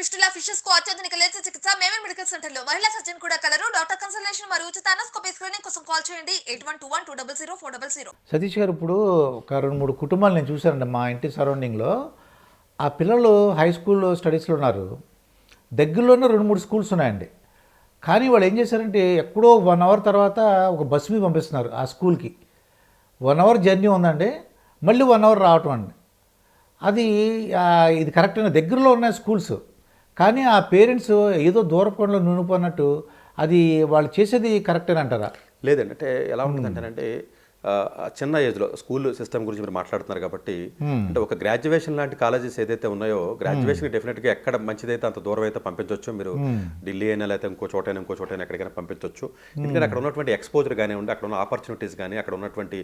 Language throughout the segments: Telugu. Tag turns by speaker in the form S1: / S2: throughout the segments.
S1: ఫిస్టులా ఫిషెస్కు అత్యాధునిక లేజర్ చికిత్స మేమన్ మెడికల్ సెంటర్లో మహిళా సర్జన్ కూడా కలరు. డాక్టర్ కన్సల్టేషన్ మరియు ఉచిత అనస్కోపీ స్క్రీనింగ్ కోసం కాల్ చేయండి. Eight one two one two double zero four double zero.
S2: Satish గారు ఇప్పుడు ఒక రెండు మూడు కుటుంబాలు నేను చూశానండి మా ఇంటి సరౌండింగ్లో. ఆ పిల్లలు హై స్కూల్లో స్టడీస్లో ఉన్నారు. దగ్గరలోనే రెండు మూడు స్కూల్స్ ఉన్నాయండి. కానీ వాళ్ళు ఏం చేశారంటే ఎక్కడో వన్ అవర్ తర్వాత ఒక బస్సు మీద పంపిస్తున్నారు ఆ స్కూల్కి. వన్ అవర్ జర్నీ ఉందండి. మళ్ళీ వన్ అవర్ రావటం అండి. అది ఇది కరెక్ట్ దగ్గరలో ఉన్నాయి స్కూల్స్. కానీ ఆ పేరెంట్స్ ఏదో దూరపంలో నూనెపోన్నట్టు అది వాళ్ళు చేసేది కరెక్టేనంటారా? అంటారా
S3: లేదండి. అంటే ఎలా ఉంటుందంటేనంటే చిన్న ఏజ్లో స్కూల్ సిస్టమ్ గురించి మీరు మాట్లాడుతున్నారు కాబట్టి అంటే ఒక గ్రాడ్యుయేషన్ లాంటి కాలేజెస్ ఏదైతే ఉన్నాయో గ్రాడ్యుయేషన్ డెఫినెట్గా ఎక్కడ మంచిదైతే అంత దూరం అయితే పంపించవచ్చు మీరు ఢిల్లీ అయినా లేకపోతే ఇంకో చోటైనా ఇంకో చోటైనా ఎక్కడికైనా పంపించవచ్చు ఎందుకంటే అక్కడ ఉన్నటువంటి ఎక్స్పోజర్ కానివ్వండి అక్కడ ఉన్న ఆపర్చునిటీస్ కానీ అక్కడ ఉన్నటువంటి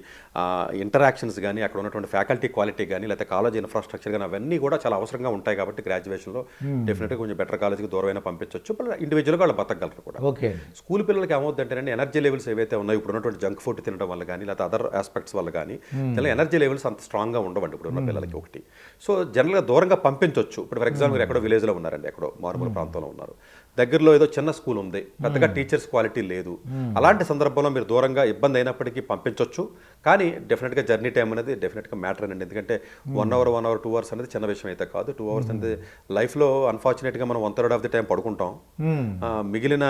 S3: ఇంటరాక్షన్స్ కానీ అక్కడ ఉన్నటువంటి ఫ్యాకల్టీ క్వాలిటీ కానీ లేకపోతే కాలేజ్ ఇన్ఫ్రాస్ట్రక్చర్ కానీ అవన్నీ కూడా చాలా అవసరంగా ఉంటాయి కాబట్టి గ్రాడ్యుయేషన్లో డెఫినెట్గా కొంచెం బెటర్ కాలేజ్కి దూరమైన పంపించవచ్చు ఇండివిజువల్గా వాళ్ళు బతకగలరు కూడా.
S2: ఓకే.
S3: స్కూల్ పిల్లలకి ఏమవుతుందంటే ఎనర్జీ లెవెల్స్ ఏవైతే ఉన్నాయో ఇప్పుడు ఉన్నటువంటి జంక్ ఫుడ్ తినడం వల్ల కానీ లేకపోతే అదర్ ఆస్పెక్ట్స్ వల్ల కానీ ఇలా ఎనర్జీ లెవెల్స్ అంత స్ట్రాంగ్గా ఉండవండి ఇప్పుడు ఉన్న పిల్లలకి ఒకటి. సో జనరల్గా దూరంగా పంపించవచ్చు ఇప్పుడు ఫర్ ఎగ్జాంపుల్ మీరు ఎక్కడో విలేజ్లో ఉన్నారండి ఎక్కడో మారుమూల ప్రాంతంలో ఉన్నారు. దగ్గరలో ఏదో చిన్న స్కూల్ ఉంది. పెద్దగా టీచర్స్ క్వాలిటీ లేదు. అలాంటి సందర్భంలో మీరు దూరంగా ఇబ్బంది అయినప్పటికీ పంపించవచ్చు కానీ డెఫినెట్గా జర్నీ టైం అనేది డెఫినెట్గా మ్యాటర్ అండి. ఎందుకంటే one hour one hour two hours అనేది చిన్న విషయం అయితే కాదు. టూ అవర్స్ అనేది లైఫ్లో అన్ఫార్చునేట్గా మనం one third of the time పడుకుంటాం. మిగిలిన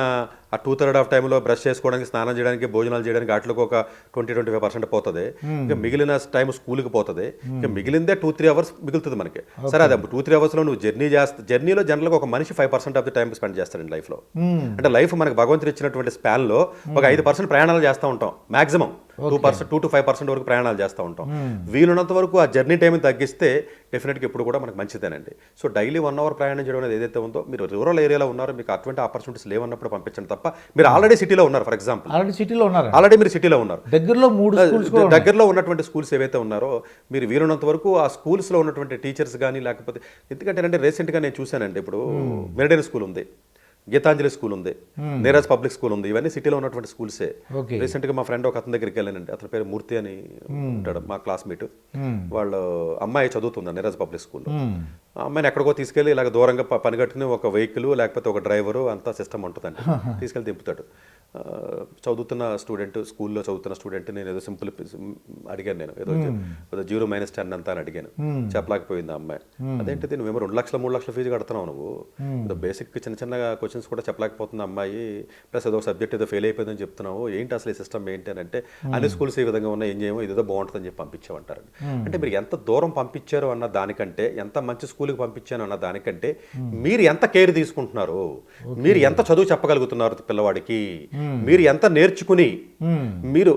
S3: ఆ టూ థర్డ్ ఆఫ్ టైంలో బ్రష్ చేసుకోవడానికి స్నానం చేయడానికి భోజనాలు చేయడానికి వాటికి ఒక ట్వంటీ ట్వంటీ ఫైవ్ పర్సెంట్ పోతుంది ఇంకా మిగిలిన టైం స్కూల్కి పోతుంది. ఇంకా మిగిలిందే టూ త్రీ అవర్స్ మిగులుతుంది మనకి. సరే అదే టూ త్రీ అవర్స్లో నువ్వు జర్నీ చేస్తా జర్నీలో జనరల్గా ఒక మనిషి five percent of the time spend చేస్తాడండి లైఫ్లో అంటే లైఫ్ మనకు భగవంతుడు ఇచ్చినటువంటి స్పాన్లో ఒక ఐదు పర్సెంట్ ప్రయాణాలు చేస్తూ ఉంటాం maximum two percent two to five percent వరకు ప్రయాణాలు చేస్తూ ఉంటాం. వీలున్నంత వరకు ఆ జర్నీ టైం తగ్గిస్తే డెఫినెట్గా ఇప్పుడు కూడా మనకు మంచిదేనండి. సో డైలీ వన్ అవర్ ప్రయాణం చేయడం అనేది ఏదైతే ఉందో మీరు రూరల్ ఏరియాలో ఉన్నారో మీకు అటువంటి ఆపర్చునిటీస్ లేవన్నప్పుడు పంపించండి తప్ప మీరు ఆల్రెడీ సిటీలో ఉన్నారు ఫర్ ఎగ్జాంపుల్
S2: ఆల్రెడీ సిటీలో ఉన్నారు.
S3: ఆల్రెడీ మీరు సిటీలో ఉన్నారు.
S2: దగ్గరలో మూడు కూడా
S3: దగ్గరలో ఉన్నటువంటి స్కూల్స్ ఏవైతే ఉన్నారో మీరు వీలున్నంత వరకు ఆ స్కూల్స్లో ఉన్నటువంటి టీచర్స్ కానీ లేకపోతే ఎందుకంటే అంటే రీసెంట్గా నేను చూశానండి ఇప్పుడు మెరిడైన్ స్కూల్ ఉంది. గీతాంజలి స్కూల్ ఉంది. నీరజ్ పబ్లిక్ స్కూల్ ఉంది. ఇవన్నీ సిటీలో ఉన్నటువంటి స్కూల్సే.
S2: ఓకే
S3: రీసెంట్గా మా ఫ్రెండ్ ఒక అతని దగ్గరికి వెళ్ళానండి. అతని పేరు మూర్తి అని ఉంటాడు మా క్లాస్మేట్. వాళ్ళు అమ్మాయి చదువుతుంది నీరజ్ పబ్లిక్ స్కూల్లో. ఆ అమ్మాయిని ఎక్కడికో తీసుకెళ్ళి ఇలాగ దూరంగా పని కట్టుకుని ఒక వెహికల్ లేకపోతే ఒక డ్రైవరు అంతా సిస్టమ్ ఉంటుందండి. తీసుకెళ్ళి దింపుతాడు. చదువుతున్న స్టూడెంట్ స్కూల్లో చదువుతున్న స్టూడెంట్ నేను ఏదో సింపుల్ అడిగాను నేను. ఏదో జీరో మైనస్ టెన్ అంతా అని అడిగాను. చెప్పలేకపోయింది ఆ అమ్మాయి. అదేంటిది నువ్వేమో రెండు లక్షల మూడు లక్షల ఫీజు కడుతున్నావు నువ్వు. ఏదో బేసిక్ చిన్న చిన్న క్వశ్చన్స్ కూడా చెప్పలేకపోతుంది అమ్మాయి. ప్లస్ ఏదో సబ్జెక్ట్ ఏదో ఫెయిల్ అయిపోయిందని చెప్తున్నావు. ఏంటి అసలు ఈ సిస్టమ్ ఏంటి అని అంటే అన్ని స్కూల్స్ ఈ విధంగా ఉన్నాయి ఏం చేయమో ఇదేదో బాగుంటుందని చెప్పి పంపించామంటారు అంటే మీరు ఎంత దూరం పంపించారు అన్న దానికంటే ఎంత మంచి స్కూల్కి పంపించాను అన్న దానికంటే మీరు ఎంత కేర్ తీసుకుంటున్నారు మీరు ఎంత చదువు చెప్పగలుగుతున్నారు పిల్లవాడికి మీరు ఎంత నేర్చుకుని మీరు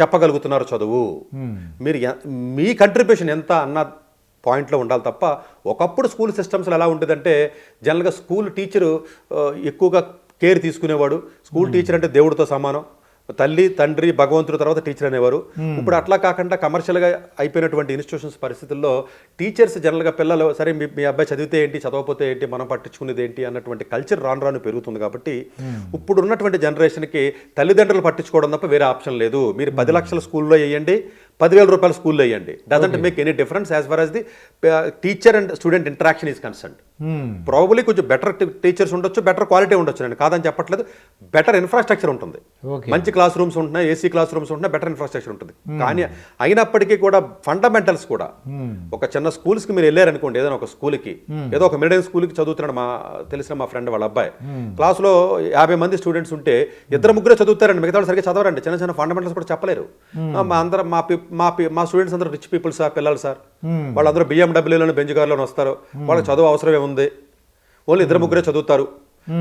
S3: చెప్పగలుగుతున్నారు చదువు మీరు మీ కంట్రిబ్యూషన్ ఎంత అన్న పాయింట్లో ఉండాలి తప్ప ఒకప్పుడు స్కూల్ సిస్టమ్స్లో ఎలా ఉంటుందంటే జనరల్గా స్కూల్ టీచరు ఎక్కువగా కేర్ తీసుకునేవాడు. స్కూల్ టీచర్ అంటే దేవుడితో సమానం. తల్లి తండ్రి భగవంతుడు తర్వాత టీచర్ అనేవారు. ఇప్పుడు అట్లా కాకుండా కమర్షియల్గా అయిపోయినటువంటి ఇన్స్టిట్యూషన్స్ పరిస్థితుల్లో టీచర్స్ జనరల్గా పిల్లలు సరే మీ మీ అబ్బాయి చదివితే ఏంటి చదవకపోతే ఏంటి మనం పట్టించుకునేది ఏంటి అన్నటువంటి కల్చర్ రాను రాను పెరుగుతుంది కాబట్టి ఇప్పుడు ఉన్నటువంటి జనరేషన్కి తల్లిదండ్రులు పట్టించుకోవడం తప్ప వేరే ఆప్షన్ లేదు. మీరు పది లక్షల స్కూల్లో వేయండి పదివేల రూపాయల స్కూల్లో వేయండి. Doesn't make any difference as far as the teacher and student interaction is concern probably కొంచెం బెటర్ టీచర్స్ ఉండొచ్చు బెటర్ క్వాలిటీ ఉండొచ్చు నేను కాదని చెప్పట్లేదు. బెటర్ ఇన్ఫ్రాస్ట్రక్చర్ ఉంటుంది. మంచి క్లాస్ రూమ్స్ ఉంటున్నాయి ఏసీ క్లాస్ రూమ్స్ ఉంటున్నాయి బెటర్ ఇన్ఫ్రాస్ట్రక్చర్ ఉంటుంది. కానీ అయినప్పటికీ కూడా ఫండమెంటల్స్ కూడా ఒక చిన్న స్కూల్స్కి మీరు వెళ్ళారనుకోండి ఏదైనా ఒక స్కూల్కి ఏదో ఒక మిడిల్ స్కూల్కి చదువుతున్నాడు మా తెలిసిన మా ఫ్రెండ్ వాళ్ళ అబ్బాయి. క్లాస్లో యాభై మంది స్టూడెంట్స్ ఉంటే ఇద్దరు ముగ్గురు చదువుతారండి మిగతా సరిగ్గా చదవరండి. చిన్న చిన్న ఫండమెంటల్స్ కూడా చెప్పలేరు. మా అందరం మా మా మా స్టూడెంట్స్ అందరూ రిచ్ పీపుల్ సార్ పిల్లలు సార్ వాళ్ళందరూ బిఎండబ్ల్యూలోనే బెంచ్ కార్లోనే వస్తారు. వాళ్ళకి చదువు అవసరమే ఉంది. ఓన్లీ ఇద్దరు ముగ్గురే చదువుతారు.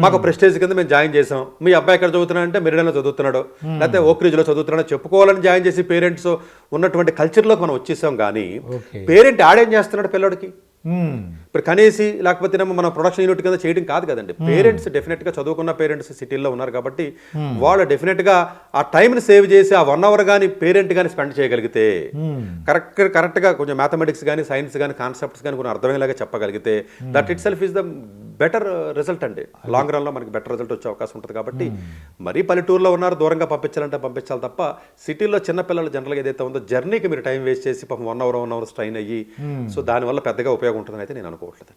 S3: మాకు ప్రెస్టేజ్ కింద మేము జాయిన్ చేసాం మీ అబ్బాయి ఎక్కడ చదువుతున్నాడంటే మెరిడన్లో చదువుతున్నాడు. లేకపోతే ఓక్రిజ్లో చదువుతున్నాడో చెప్పుకోవాలని జాయిన్ చేసి పేరెంట్స్ ఉన్నటువంటి కల్చర్లోకి మనం వచ్చేసాం కానీ పేరెంట్ ఆడేం చేస్తున్నాడు పిల్లడికి. ఇప్పుడు కనేసి లేకపోతే మన ప్రొడక్షన్ యూనిట్ కింద చేయడం కాదు కదండి. పేరెంట్స్ డెఫినెట్గా చదువుకున్న పేరెంట్స్ సిటీల్లో ఉన్నారు కాబట్టి వాళ్ళు డెఫినెట్గా ఆ టైంని సేవ్ చేసి ఆ వన్ అవర్ కానీ పేరెంట్ కానీ స్పెండ్ చేయగలిగితే కరెక్ట్ కరెక్ట్గా కొంచెం మ్యాథమెటిక్స్ కానీ సైన్స్ కానీ కాన్సెప్ట్స్ కానీ కొన్ని అర్థమయ్యేలాగా చెప్పగలిగితే that itself is the better result అండి. లాంగ్ రన్లో మనకి బెటర్ రిజల్ట్ వచ్చే అవకాశం ఉంటుంది కాబట్టి మరీ పల్లెటూరులో ఉన్నారు దూరంగా పంపించాలంటే పంపించాలి తప్ప సిటీలో చిన్న పిల్లలు జనరల్గా ఏదైతే ఉందో జర్నీకి మీరు టైం వేస్ట్ చేసి పాపం one hour one hour strain అయ్యి సో దానివల్ల పెద్దగా ఉపయోగం ఉంటుందని అయితే నేను అనుకోవట్లేదు